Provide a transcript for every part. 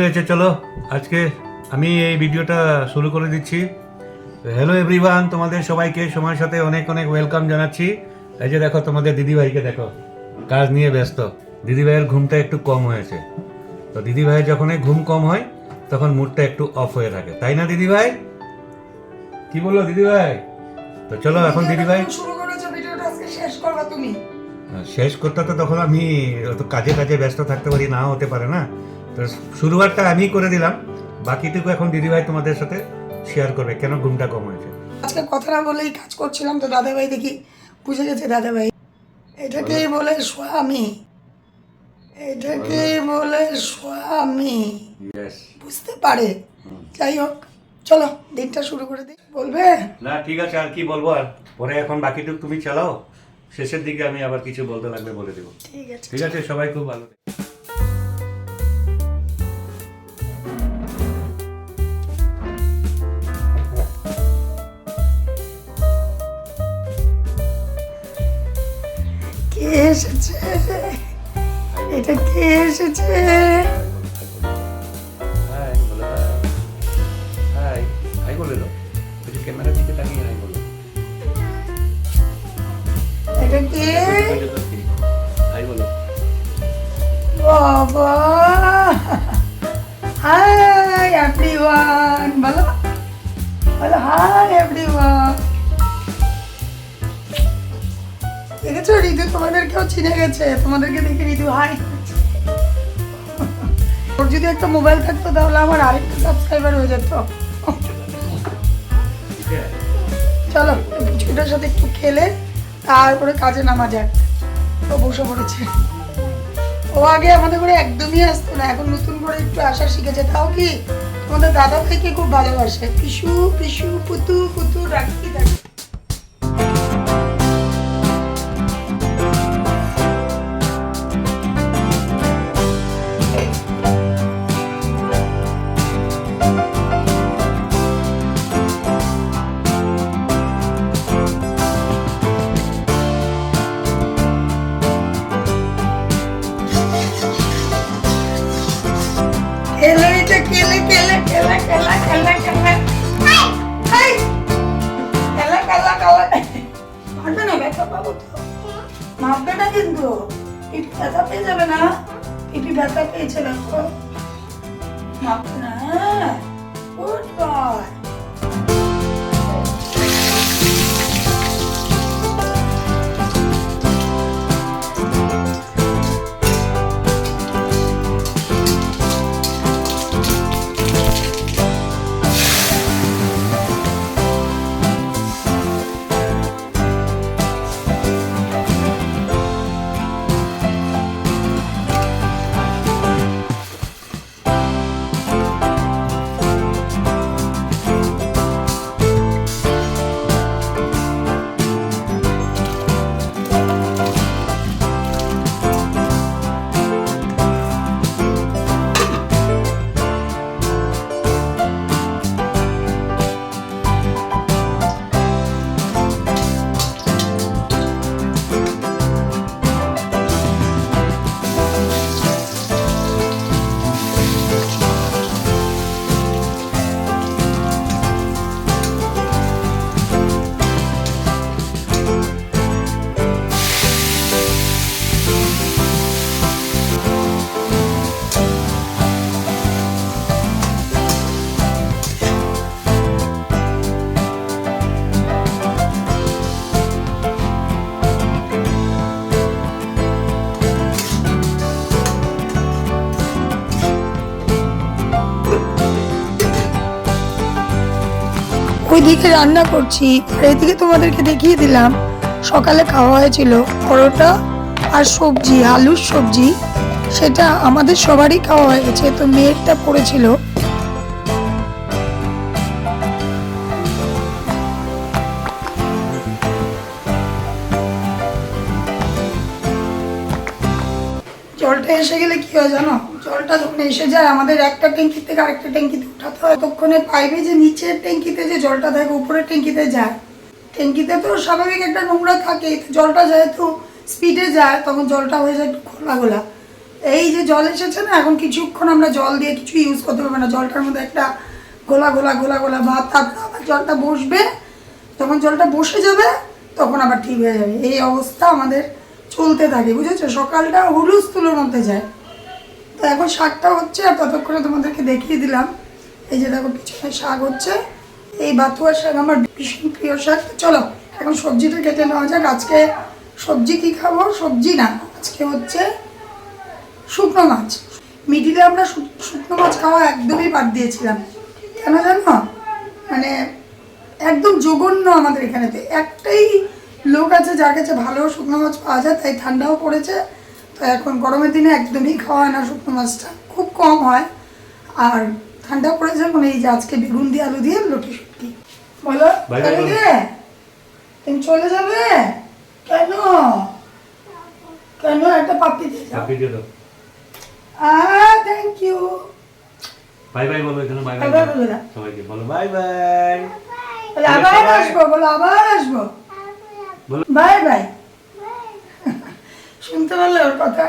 ভালোই হয়েছে চলো। আজকে আমি এই ভিডিওটা শুরু করে দিচ্ছি। হ্যালো এভরিওয়ান তোমাদের সবাইকে সময়ের সাথে অনেক অনেক ওয়েলকাম জানাচ্ছি। এই যে দেখো তোমাদের দিদিভাইকে দেখো কাজ নিয়ে ব্যস্ত। দিদিভাইয়ের ঘুমটা একটু কম হয়েছে। তো দিদিভাইয়ের যখনই ঘুম কম হয় তখন মুডটা একটু অফ হয়ে থাকে। তাই না দিদিভাই? কি বলল দিদিভাই? তো চলো এখন দিদিভাই শুরু করেছ ভিডিওটা আজকে শেষ করবা তুমি। শেষ করতে তো তখন আমি কাজে কাজে ব্যস্ত থাকতে পারি না হতে পারে না। তো শুরুয়ারটা আমি করে দিলাম বাকিটুকু এখন দিদিভাই তোমাদের সাথে শেয়ার করবে কেন ঘুমটা কম হয়েছে? আজকে কথা না বলেই কাজ করছিলাম তো দাদাভাই দেখি বুঝে গেছে দাদাভাই। এটাকেই বলে। স্বামী। এটাকেই বলে। স্বামী। বুঝতে পারে। যাই হোক চলো দিনটা শুরু করে দিই। বলবে? না ঠিক আছে আর কি বলব আর পরে এখন বাকিটুকু তুমি চালাও শেষের দিকে আমি আবার কিছু বলতে লাগবে বলে দেবো। ঠিক আছে। ঠিক আছে সবাই খুব ভালো। কে এসেছে? এটা কে এসেছে? হাই বলো হাই হাই বলে দাও। ওই যে ক্যামেরার দিকে তাকিয়ে হাই বলো। এটা কে? বাবা! হাই এভরিওয়ান বলো। বলো হাই এভরিওয়ান দেখেছ ঋতু তোমাদেরকেও চিনে গেছে, তোমাদেরকে দেখে ঋতু হাই। ওর যদি একটা মোবাইল থাকতো, তাহলে আমার আরেকটা সাবস্ক্রাইবার হয়ে যেত। চলো বিস্কুটের সাথে একটু খেলে, তারপরে কাজে নামা যাক। ও বসে পড়েছে। ও আগে আমাদের করে একদমই আসতো না, এখন নতুন করে একটু আসা শিখেছে। তাও কি? তোমাদের দাদা থেকে খুব ভালোবাসে? পিসু পিসু, পুতু পুতু রাখি থাকে মাপবে না কিন্তু পিপি ব্যথা পেয়ে যাবে না। পিপি ব্যথা পেয়েছে দেখো মাপবে না ওইদিকে রান্না করছি, আর এদিকে তোমাদেরকে দেখিয়ে দিলাম, সকালে খাওয়া হয়েছিল পরোটা আর সবজি, আলুর সবজি, সেটা আমাদের সবারই খাওয়া হয়ে গেছে তো মেয়েরটা পড়েছিল। জলটা এসে গেলে কি হয় জানো? জলটা যখন এসে যায়, আমাদের একটা ট্যাঙ্কি থেকে আরেকটা ট্যাঙ্কিতে উঠাতে হয়। ততক্ষণে পাইপে যে নিচের ট্যাঙ্কিতে যে জলটা থাকে, উপরের ট্যাঙ্কিতে যায়। ট্যাঙ্কিতে তো স্বাভাবিক একটা নোংরা থাকে জলটা যেহেতু স্পিডে যায়, তখন জলটা হয়ে যায় একটু খোলা খোলা এই যে জল এসেছে না, এখন কিছুক্ষণ আমরা জল দিয়ে কিছু ইউজ করতে পারব না। জলটার মধ্যে একটা গোলা গোলা গোলা গোলা ভাব তারপরে আবার জলটা বসবে, যখন জলটা বসে যাবে, তখন আবার ঠিক হয়ে যাবে। এই অবস্থা আমাদের চলতে থাকে, বুঝেছ? সকালটা হুলুস তুলোর মধ্যে যায়। তো এখন শাকটা হচ্ছে, আর ততক্ষণে তোমাদেরকে দেখিয়ে দিলাম। এই যে দেখো, পিছনে শাক হচ্ছে। এই বাতুয়ার শাক, আমার ভীষণ প্রিয় শাক। চলো, এখন সবজিটা কেটে নেওয়া যাক। আজকে সবজি কি খাব? সবজি না, আজকে হচ্ছে শুকনো মাছ। মিডিলে আমরা শুকনো মাছ খাওয়া একদমই বাদ দিয়েছিলাম। কেন জানো? মানে একদম জঘন্য আমাদের এখানেতে। একটাই লোক আছে যার কাছে ভালো শুকনো মাছ পাওয়া যায় তাই ঠান্ডাও পড়েছে। তো এখন গরমের দিনে একদমই খাওয়া হয় না শুকনো মাছটা। খুব কম হয় আর ঠান্ডা পড়েছে মানে এই যে আজকে বেগুন দিয়ে আলু দিয়ে লটি শুটকি। বলো? তুমি চলে যাবে? কেন? কেন? একটা পাপ্পি দিয়ে হ্যাপি দিয়ে দাও। Ah thank you bye bye বলো এখানে বাই বাই বলে। সবাইকে বলো। Bye bye. আবার আসব বলো আবার আসব। Bye bye. শুনতে পারলে ওর কথা।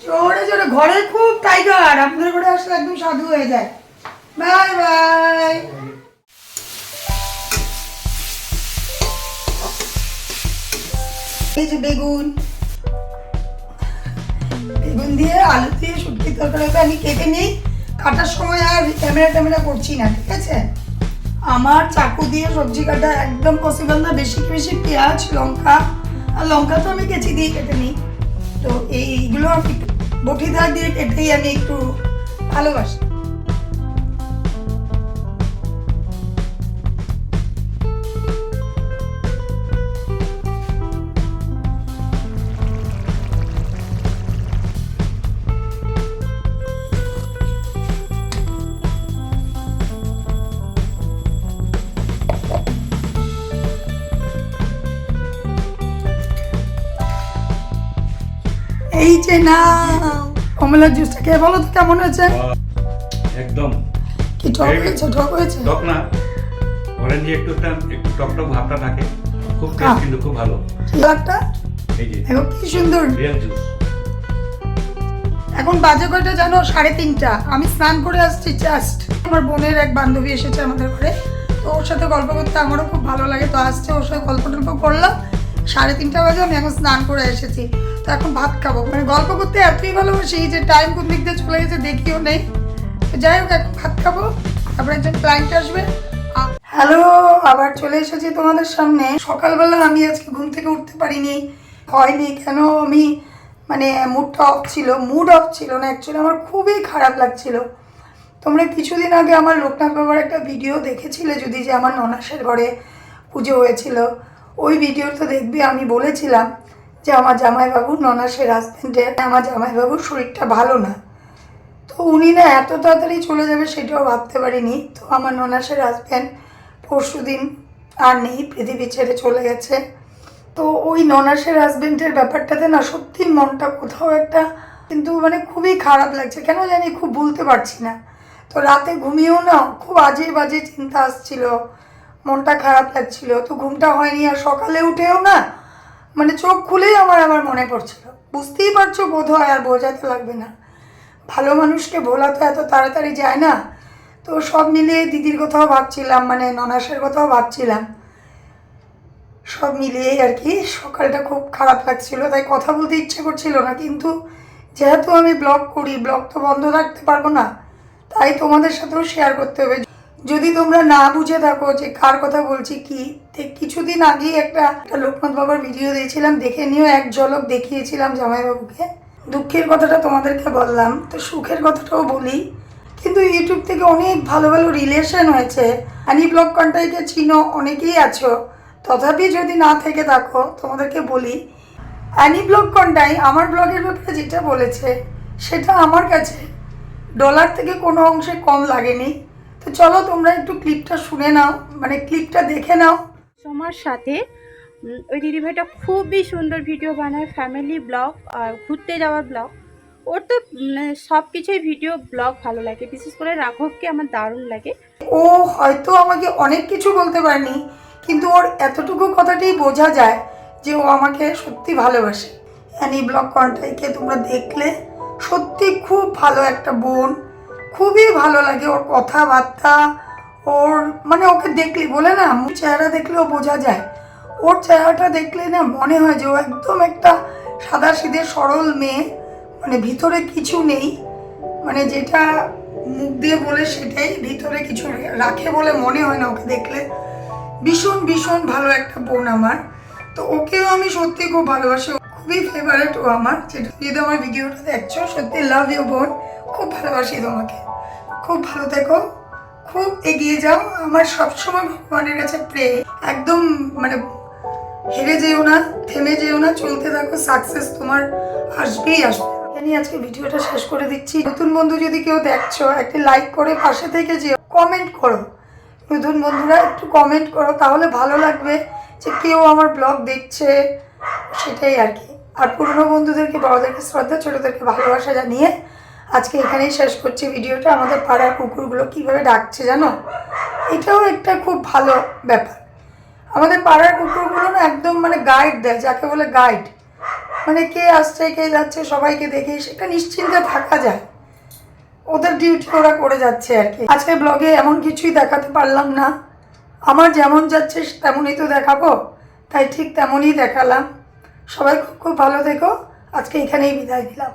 জোরে জোরে ঘরে খুব টাইগার আপনার ঘরে আসলে একদম সাধু হয়ে যায়। Bye bye. এই যে বেগুন। বেগুন দিয়ে আলু দিয়ে শুটকি তরকারি আমি কেটে নিই। কাটার সময় আর ক্যামেরা ট্যামেরা করছি না ঠিক আছে? আমার চাকু দিয়ে সবজি কাটা একদম পসিবল না। বেশি বেশি পেঁয়াজ, লঙ্কা। আর লঙ্কা তো আমি কেচি দিয়ে কেটে নিই। তো এইগুলো আমি বটিদার দিয়ে কেটেই আমি একটু ভালোবাসি। না। কমলার জুসটা খেয়ে বলো তো কেমন হয়েছে? একদম। কি টক হয়েছে টক হয়েছে? টক না। অরেঞ্জে একটু একটু টক টক ভাবটা থাকে। খুব। টেস্ট কিন্তু খুব ভালো। এই যে। দেখো কি সুন্দর? রিয়েল জুস এখন বাজে কয়টা জানো? সাড়ে তিনটা। আমি স্নান করে আসছি জাস্ট আমার বোনের এক বান্ধবী এসেছে আমাদের ঘরে। তো ওর সাথে গল্প করতে আমারও খুব ভালো লাগে। তো আসছে ওর সাথে গল্প টল্প করলাম। সাড়ে তিনটা বাজে, আমি এখন স্নান করে এসেছি। তো এখন ভাত খাব। মানে গল্প করতে এতই ভালোবাসি যে টাইম কোন দিক দিয়ে চলে গেছে, দেখিও নেই। তো যাই হোক, এখন ভাত খাব। তারপরে একজন ক্লায়েন্ট আসবে। হ্যালো আবার চলে এসেছি তোমাদের সামনে। সকালবেলা আমি আজকে ঘুম থেকে উঠতে পারিনি। হয়নি কেন? আমি মানে মুডটা অফ ছিল। মুড অফ ছিল না অ্যাকচুয়ালি আমার খুবই খারাপ লাগছিল। তোমরা কিছুদিন আগে আমার লোকনাথ বাবার একটা ভিডিও দেখেছিলে, যদি যে আমার ননাসের ঘরে পুজো হয়েছিল। ওই ভিডিওটা দেখবে, আমি বলেছিলাম যে আমার জামাইবাবু ননাসের হাজব্যান্ডের আমার জামাইবাবুর শরীরটা ভালো না। তো উনি না এত তাড়াতাড়ি চলে যাবে সেটাও ভাবতে পারিনি। তো আমার ননাসের হাজব্যান্ড পরশু দিন আর নেই, পৃথিবী ছেড়ে চলে গেছে। তো ওই ননাসের হাজবেন্ডের ব্যাপারটাতে না সত্যি মনটা কোথাও একটা কিন্তু মানে খুবই খারাপ লাগছে। কেন জানি খুব বলতে পারছি না। তো রাতে ঘুমিয়েও না খুব আজে বাজে চিন্তা আসছিল। মনটা খারাপ লাগছিল। তো ঘুমটা হয়নি আর সকালে উঠেও না মানে চোখ খুলেই আমার আমার মনে পড়ছিল। বুঝতেই পারছ বোধ হয় আর বোঝাতে লাগবে না। ভালো মানুষকে ভোলা তো এত তাড়াতাড়ি যায় না। তো সব মিলিয়ে দিদির কথাও ভাবছিলাম মানে ননাসের কথাও ভাবছিলাম। সব মিলিয়েই আর কি, সকালটা খুব খারাপ লাগছিল, তাই কথা বলতে ইচ্ছে করছিল না। কিন্তু যেহেতু আমি ব্লগ করি, ব্লগ তো বন্ধ রাখতে পারব না, তাই তোমাদের সাথেও শেয়ার করতে হবে। যদি তোমরা না বুঝে থাকো যে কার কথা বলছি কি কিছুদিন আগেই একটা একটা লোকনাথ বাবার ভিডিও দিয়েছিলাম, দেখে নিয়েও এক ঝলক দেখিয়েছিলাম জামাইবাবুকে। দুঃখের কথাটা তোমাদেরকে বললাম, তো সুখের কথাটাও বলি। কিন্তু ইউটিউব থেকে অনেক ভালো ভালো রিলেশন হয়েছে। হানি ব্লগ কন্টাইকে চিনো, অনেকেই আছো। তথাপি যদি না থেকে থাকো, তোমাদেরকে বলি অ্যানি ব্লগ কন্টাই আমার ব্লগের ব্যাপারে যেটা বলেছে, সেটা আমার কাছে ডলার থেকে কোনো অংশে কম লাগেনি। তো চলো তোমরা একটু ক্লিপটা শুনে নাও মানে ক্লিপটা দেখে নাও। তোমার সাথে ওই দিদিভাইটা খুবই সুন্দর ভিডিও বানায় ফ্যামিলি ব্লগ আর ঘুরতে যাওয়ার ব্লগ ওর তো সব কিছুই ভিডিও ব্লগ ভালো লাগে। বিশেষ করে রাঘবকে আমার দারুণ লাগে। ও হয়তো আমাকে অনেক কিছু বলতে পারেনি কিন্তু ওর এতটুকু কথাতেই বোঝা যায় যে ও আমাকে সত্যি ভালোবাসে। অ্যানি ব্লগ কন্টাইকে তোমরা দেখলে সত্যি খুব ভালো একটা বোন। খুবই ভালো লাগে ওর কথাবার্তা, ওর মানে ওকে দেখলে, বলে না চেহারা দেখলেও বোঝা যায়। ওর চেহারাটা দেখলে না মনে হয় যে ও একদম একটা সাদা সিধে সরল মেয়ে মানে ভিতরে কিছু নেই মানে যেটা মুখ দিয়ে বলে সেটাই ভিতরে কিছু রাখে বলে মনে হয় না ওকে দেখলে। ভীষণ ভীষণ ভালো একটা বোন আমার। তো ওকেও আমি সত্যি খুব ভালোবাসি। খুবই ফেভারেট ও আমার। যেটা যদি আমার ভিডিওটা দেখছ, সত্যি লাভ ইউ বোন। খুব ভালোবাসি তোমাকে। খুব ভালো থেকো। খুব এগিয়ে যাও। আমার সবসময় ভগবানের কাছে প্রে একদম মানে হেরে যেও না, থেমে যেও না, চলতে থাকো সাকসেস তোমার আসবেই আসবে। আমি আজকে ভিডিওটা শেষ করে দিচ্ছি। নতুন বন্ধু যদি কেউ দেখছ, একটা লাইক করে পাশে থেকে যেও। কমেন্ট করো। নতুন বন্ধুরা একটু কমেন্ট করো, তাহলে ভালো লাগবে যে কেউ আমার ব্লগ দেখছে, সেটাই আর কি। আর পুরনো বন্ধুদেরকে, বড়দেরকে শ্রদ্ধা, ছোটোদেরকে ভালোবাসা জানিয়ে আজকে এখানেই শেষ করছি ভিডিওটা। আমাদের পাড়ার কুকুরগুলো কীভাবে ডাকছে জানো? এটাও একটা খুব ভালো ব্যাপার। আমাদের পাড়ার কুকুরগুলো না একদম মানে গাইড দেয়, যাকে বলে গাইড মানে কে আসছে, কে যাচ্ছে, সবাইকে দেখে সেটা নিশ্চিন্তে থাকা যায়। ওদের ডিউটি ওরা করে যাচ্ছে আর কি। আজকে ব্লগে এমন কিছুই দেখাতে পারলাম না। আমার যেমন যাচ্ছে, তেমনই তো দেখাবো। তাই ঠিক তেমনই দেখালাম। সবাই খুব খুব ভালো থেকো। আজকে এখানেই বিদায় দিলাম